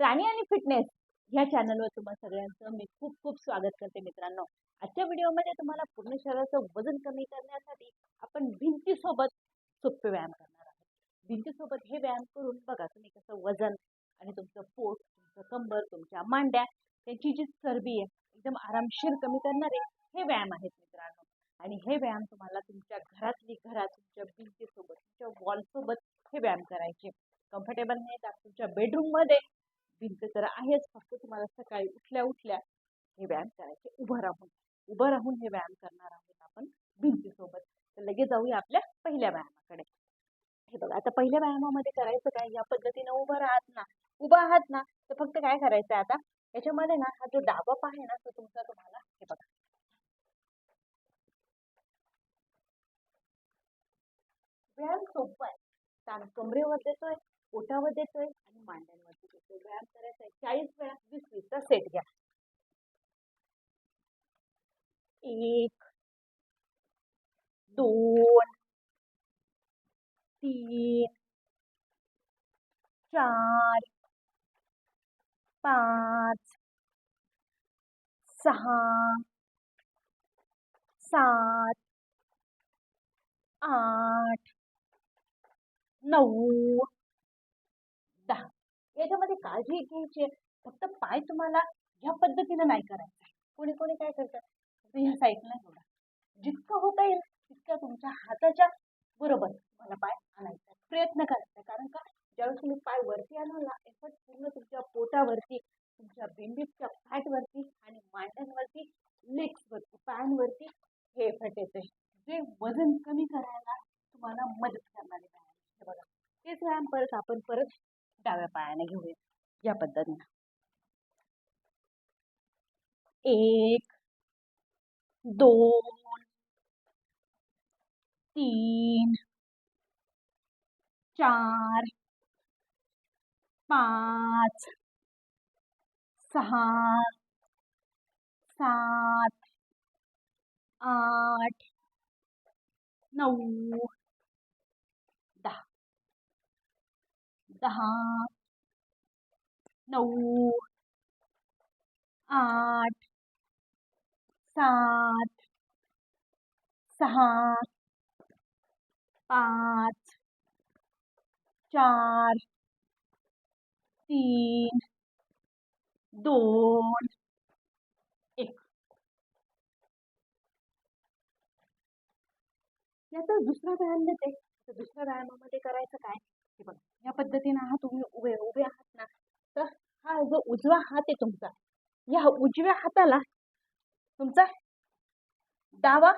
राणी आणि फिटनेस ह्या चॅनलवर तुम्हा सगळ्यांचं मी खूप खूप स्वागत करते मित्रांनो. आजच्या व्हिडिओमध्ये तुम्हाला पूर्ण शरीराचं वजन कमी करण्यासाठी आपण भिंतीसोबत सोपे व्यायाम करणार आहोत. भिंतीसोबत हे व्यायाम करून बघा तुम्ही कसं वजन आणि तुमचं पोट तुमचं कंबर तुमच्या मांड्या त्यांची जी चरबी आहे एकदम आरामशीर कमी करणारे हे व्यायाम आहेत मित्रांनो. आणि हे व्यायाम तुम्हाला तुमच्या घरातली घरात तुमच्या भिंतीसोबत तुमच्या वॉलसोबत हे व्यायाम करायचे. कम्फर्टेबल नाही का तुमच्या बेडरूममध्ये भिंत तर आहेच. फक्त तुम्हाला सकाळी उठल्या उठल्या हे व्यायाम करायचे. उभं राहून उभं राहून हे व्यायाम करणार आहोत आपण भिंतीसोबत. तर लगेच जाऊया आपल्या पहिल्या व्यायामाकडे. हे बघा आता पहिल्या व्यायामामध्ये करायचं काय? या पद्धतीनं उभं राहत ना उभं आहात ना तर फक्त काय करायचं आता? याच्यामध्ये ना हा जो डावा पाय आहे ना तो तुमचा तुम्हाला हे बघा. व्यायाम सोपं आहे. ताण कमरेवर देतोय पोटावर देतोय वीसचा सेट घ्या एक दोन तीन चार पाच सहा सात आठ नऊ याच्यामध्ये काळजी घ्यायची आहे. फक्त पाय तुम्हाला ह्या पद्धतीनं नाही करायचा कोणी कोणी काय करतात फक्त ह्या साईडला एवढा जितकं होता येईल तितक्या तुमच्या हाताच्या बरोबर तुम्हाला पाय आणायचा प्रयत्न करायचा कारण का? ज्यावेळेस तुम्ही पाय वरती आणला एफर्ट पूर्ण तुमच्या पोटावरती तुमच्या बेंबीच्या फॅटवरती आणि मांड्यांवरती लेग्सवरती पायांवरती हे एफर्ट येते जे वजन कमी करायला तुम्हाला मदत करणारे व्यायाम. हे बघा. तेच व्यायाम परत आपण परत डाव्या पायाने घेऊया या पद्धतीनं एक दोन तीन चार पाच सहा सात आठ नऊ दहा नऊ आठ सात सहा पाच चार तीन दोन एक. याचा दुसरा व्यायाम देते. दुसऱ्या व्यायामामध्ये करायचं काय? हे बघा. या पद्धतीनं हा तुम्ही उभे उभे आहात ना तर हा जो उजवा हात आहे तुमचा या उजव्या हाताला तुमचा डावा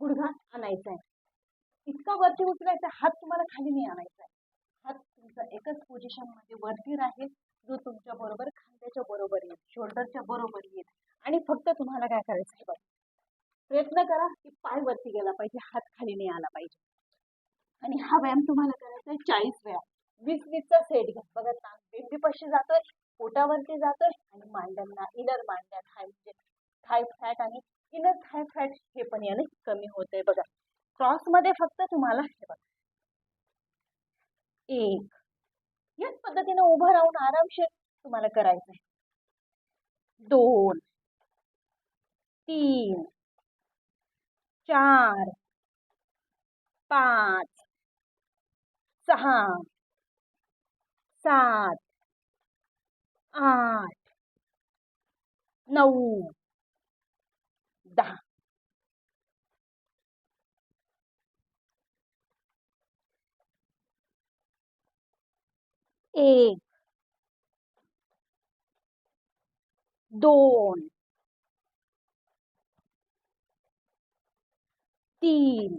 गुडघा आणायचा आहे. इतका वरती उचलायचा हात तुम्हाला खाली नाही आणायचा आहे. हात तुमचा एकच पोझिशनमध्ये वरती राहील जो तुमच्या बरोबर खांद्याच्या बरोबर येईल शोल्डरच्या बरोबर येईल. आणि फक्त तुम्हाला काय करायचं आहे बघा प्रयत्न करा की पाय वरती गेला पाहिजे हात खाली नाही आला पाहिजे. आणि हा व्यायाम तुम्हाला करायचा आहे चाळीस वेळा वीस वीसचा सेट घ्या. बघा ताण बेबी पशी जातोय पोटावरती जातोय आणि मांड्यांना इनर मांड्या थाय म्हणजे थाय फॅट आणि इनर थाय फॅट हे पण याने कमी होत आहे बघा क्रॉसमध्ये फक्त तुम्हाला हे बघा. एक. याच पद्धतीने उभं राहून आरामशीर तुम्हाला करायचं आहे. दोन. तीन. चार. पाच. सहा सात आठ नऊ दहा. एक दोन तीन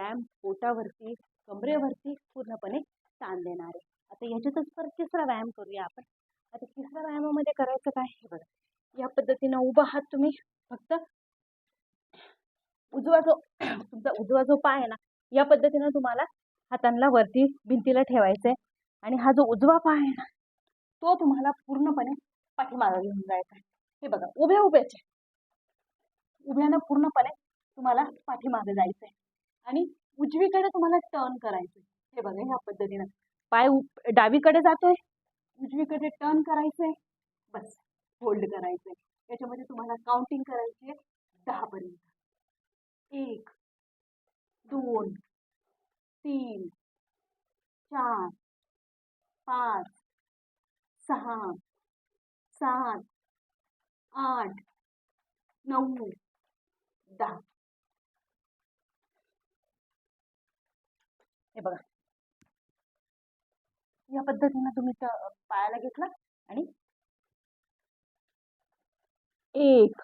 व्यायाम पोटावरती कमरेवरती पूर्णपणे ताण देणार. आहे आता याच्यातच परत तिसरा व्यायाम करूया आपण. आता तिसऱ्या व्यायामामध्ये करायचं काय हे बघा. या पद्धतीनं उभा हात तुम्ही फक्त उजवा जो तुमचा उजवा जो पाय आहे ना या पद्धतीनं तुम्हाला हातांना वरती भिंतीला ठेवायचंय. आहे आणि हा जो उजवा पाय आहे ना तो तुम्हाला पूर्णपणे पाठीमागा घेऊन जायचा आहे. हे बघा उभ्या उभ्याचे उभ्यानं पूर्णपणे तुम्हाला पाठीमागे जायचं आहे आणि उजवीकडे तुम्हाला टर्न करायचं आहे. हे बघा ह्या पद्धतीनं. पाय उ- डावीकडे जातोय. उजवीकडे टर्न करायचंय. बस होल्ड करायचंय. याच्यामध्ये तुम्हाला काउंटिंग करायची आहे दहापर्यंत. एक दोन तीन चार पाच सहा सात आठ नऊ दहा. हे बघा. या पद्धतीनं तुम्ही पायाला घेतला आणि एक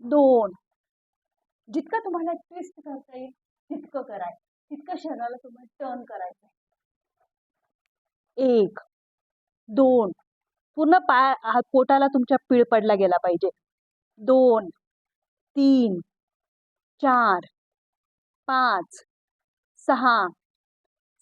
दोन. जितकं तुम्हाला ट्विस्ट करता येईल तितकं करायचं. तितकं शरीराला तुम्हाला टर्न करायचं एक दोन. पूर्ण पाय पोटाला तुमच्या पीळ पडला गेला पाहिजे. दोन तीन चार पाच सहा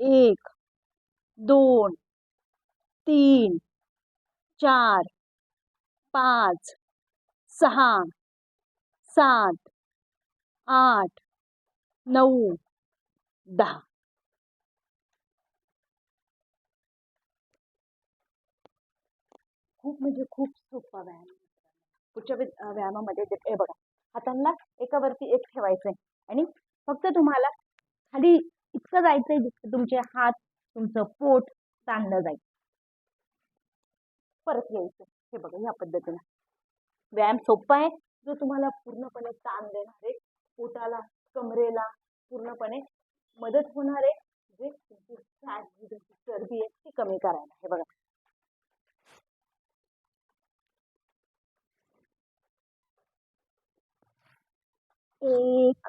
एक दोन तीन चार पाच सहा सात आठ नऊ दहा. खूप म्हणजे खूप सोपा व्यायाम पुढच्या व्यायामामध्ये हे बघा. हातांना एकावरती एक ठेवायचं आहे आणि फक्त तुम्हाला खाली इतकं जायचंय जितकं तुमचे हात तुमचं पोट ताणलं जाईल. परत यायचं. हे बघा या पद्धतीनं. व्यायाम सोपा आहे. जो तुम्हाला पूर्णपणे ताण देणार आहे पोटाला कमरेला पूर्णपणे मदत होणार आहे. जे तुमची फॅट जी तुमची चरबी आहे ती कमी करायला. हे बघा. एक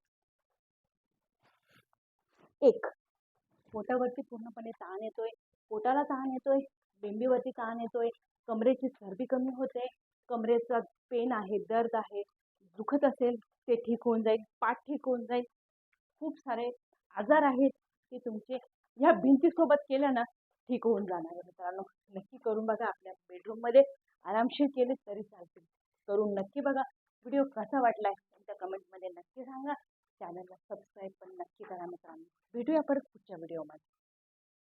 एक. पोटावरती पूर्णपणे ताण येतोय. पोटाला ताण येतोय. बेंबीवरती ताण येतोय. कमरेची चरबी कमी होते. कमरेचा पेन आहे दर्द आहे. दुखत असेल ते ठीक होऊन जाईल. पाठ ठीक होऊन जाईल. खूप सारे आजार आहेत ते तुमचे ह्या भिंतीसोबत केलं ना ठीक होऊन जाणार आहे मित्रांनो. नक्की करून बघा आपल्या बेडरूममध्ये आरामशीर केले तरी चालतील. करून नक्की बघा. व्हिडिओ कसा वाटलाय? तुमच्या कमेंटमध्ये नक्की सांगा. चॅनलला सबस्क्राईब पण नक्की करा मित्रांनो. भेटूया परत पुढच्या व्हिडिओमध्ये.